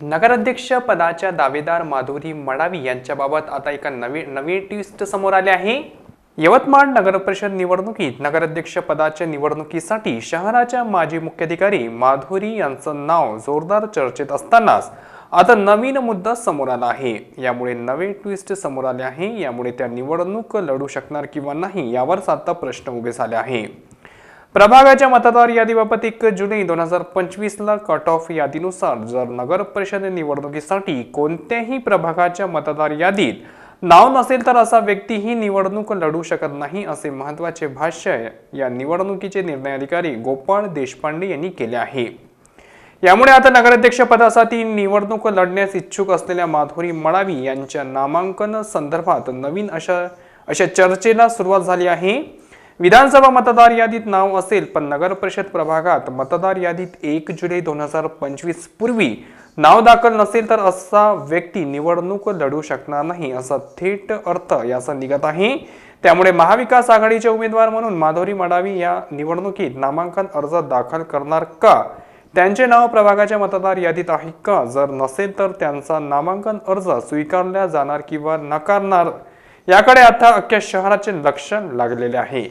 नगराध्यक्ष पदाच्या दावेदार माधुरी मडावी यांच्याबाबत आता एका नवी नवी ट्विस्ट समोर आले आहे. यवतमाळ नगरपरिषद निवडणुकीत नगराध्यक्ष पदाच्या निवडणुकीसाठी शहराच्या माजी मुख्याधिकारी माधुरी यांचं नाव जोरदार चर्चेत असतानाच आता नवीन मुद्दा समोर आला आहे. यामुळे नवे ट्विस्ट समोर आले आहे. यामुळे त्या निवडणूक लढू शकणार किंवा नाही यावरच आता प्रश्न उभे झाले आहे. प्रभागाच्या मतदार यादीबाबत एक जुलै दोन हजार पंचवीसला कट ऑफ यादीनुसार जर नगर परिषद निवडणुकीसाठी कोणत्याही प्रभागाच्या मतदार यादीत नाव नसेल तर असा व्यक्ती ही निवडणूक लढू शकत नाही असे महत्त्वाचे भाष्य या निवडणुकीचे निर्णय अधिकारी गोपाळ देशपांडे यांनी केले आहे. यामुळे आता नगराध्यक्ष पदासाठी निवडणूक लढण्यास इच्छुक असलेल्या माधुरी मळावी यांच्या नामांकन संदर्भात नवीन अशा अशा चर्चेला सुरुवात झाली आहे. विधानसभा मतदार यादीत नाव असेल पण नगर परिषद प्रभागात मतदार यादीत एक जुलै दोन हजार पंचवीस पूर्वी नाव दाखल नसेल तर असा व्यक्ती निवडणूक लढू शकणार नाही असा थेट अर्थ याचा निघत आहे. त्यामुळे महाविकास आघाडीचे उमेदवार म्हणून माधुरी मडावी या निवडणुकीत नामांकन अर्ज दाखल करणार का? त्यांचे नाव प्रभागाच्या मतदार यादीत आहे का? जर नसेल तर त्यांचा नामांकन अर्ज स्वीकारला जाणार किंवा नकारणार? याकडे आता अख्ख्या शहराचे लक्ष लागलेले आहे.